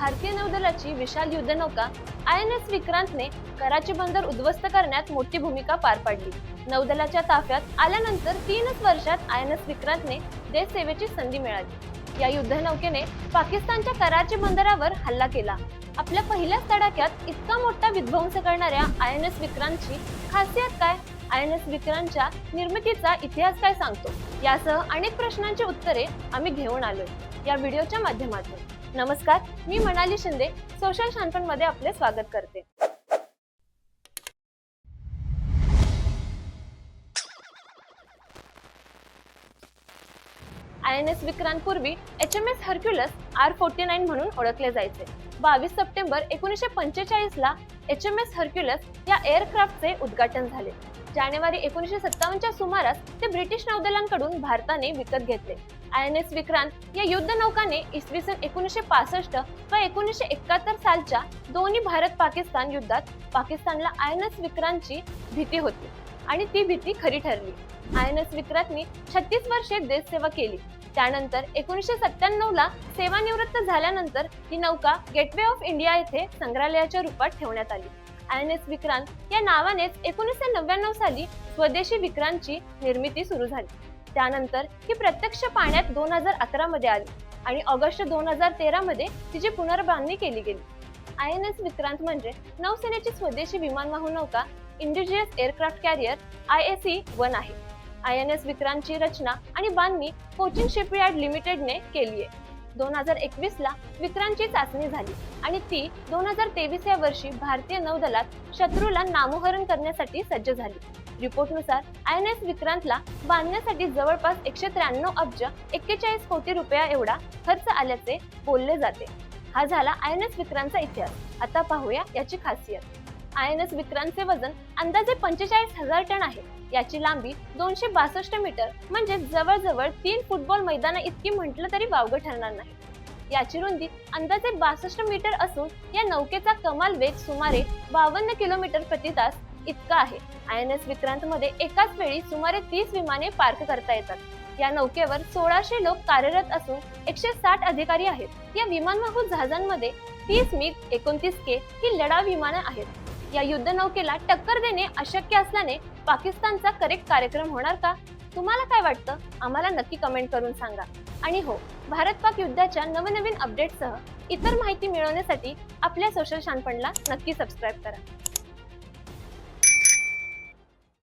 भारतीय नौदलाची विशाल युद्धनौका आय एन एस विक्रांतने कराची बंदर उद्ध्वस्त करण्यात मोठी भूमिका पार पाडली. नौदलाच्या ताफ्यात आल्यानंतर तीनच वर्षात आय एन एस विक्रांतने देशसेवेची संधी मिळाली. या युद्धनौकेने पाकिस्तानच्या कराची बंदरावर हल्ला केला. आपल्या पहिल्याच तडाख्यात इतका मोठा विध्वंस करणाऱ्या आय एन एस विक्रांतची खासियत काय? आय एन एस विक्रांतच्या निर्मितीचा इतिहास काय सांगतो? यासह अनेक प्रश्नांची उत्तरे आम्ही घेऊन आलोय. या व्हिडिओच्या माध्यमातून. नमस्कार मी मनाली शिंदे सोशल शांतनमध्ये आपले स्वागत करते. आय एन एस विक्रांत पूर्वी H M S Hercules R forty nine म्हणून ओळखले जायचे. बावीस सप्टेंबर एकोणीसशे पंचेचाळीस ला एच एम एस हर्क्युलस या एअरक्राफ्टचे उद्घाटन झाले. जानेवारी एकोणीसशे सत्तावन्नच्या सुमारास ते ब्रिटिश नौदलांकडून भारताने विकत घेतले. आय एन एस विक्रांत या युद्धनौकाने इसवी सन एकोणीसशे पासष्ट व एकोणीसशे एकाहत्तर सालच्या दोन्ही भारत पाकिस्तान युद्धात पाकिस्तानला आय एन एस विक्रांतची भीती होती. आणि ती भीती खरी ठरली. आय एन एस विक्रांतनी छत्तीस वर्षे देशसेवा केली. त्यानंतर एकोणीसशे सत्त्याण्णव ला सेवानिवृत्त झाल्यानंतर ही नौका गेटवे ऑफ इंडिया येथे संग्रहालयाच्या रूपात ठेवण्यात आली. आय एन एस विक्रांत या नावानेच एकोणीसशे नव्याण्णव साली स्वदेशी विक्रांतची निर्मिती सुरू झाली. त्यानंतर ही प्रत्यक्ष पाण्यात दोन हजार अकरा मध्ये आली आणि ऑगस्ट दोन हजार तेरा मध्ये तिची पुनर्बांधणी केली गेली. आय एन एस विक्रांत म्हणजे नौसेनेची स्वदेशी विमानवाहू नौका indigenous aircraft carrier I S E one आहे. आय एन एस विक्रांतची रचना आणि बांधणी कोचिन शिपयार्ड लिमिटेडने केली आहे. दोन हजार एकवीस ला विक्रांतची चाचणी झाली आणि ती दोन हजार तेवीस या वर्षी भारतीय नौदलात शत्रूला नामोहरण करण्यासाठी सज्ज झाली. रिपोर्टनुसार आय एन एस विक्रांतला बांधण्यासाठी जवळपास एकशे त्र्याण्णव अब्ज एक्केचाळीस कोटी रुपया एवढा खर्च आल्याचे बोलले जाते. हा झाला आय एन एस विक्रांतचा इतिहास. आता पाहूया याची खासियत. आय एन एस विक्रांतचे वजन अंदाजे पंचेचाळीस हजार टन आहे. याची लांबी दोनशे बासष्ट मीटर म्हणजे जवळजवळ तीन फुटबॉल मैदान इतकी म्हटलं तरी वावगं ठरणार नाही. याची रुंदी अंदाजे बासष्ट मीटर असून या नौकेचा कमाल वेग सुमारे बावन्न किलोमीटर प्रति तास इतका आहे. आय एन एस विक्रांत मध्ये एकाच वेळी सुमारे तीस विमाने पार्क करता येतात. या नौकेवर सोळाशे लोक कार्यरत असून एकशे साठ अधिकारी आहेत. या विमानवाहू जहाजांमध्ये तीस मिग एकोणतीस के ही लढाव विमानं आहेत. या युद्धनौकेला टक्कर देणे अशक्य असल्याने पाकिस्तानचा करेक्ट कार्यक्रम होणार का? तुम्हाला काय वाटतं? आम्हाला नक्की कमेंट करून सांगा. आणि हो भारत पाक युद्धाच्या नवनवीन अपडेटसह इतर माहिती मिळवण्यासाठी आपल्या सोशल शानपणला नक्की सबस्क्राईब करा.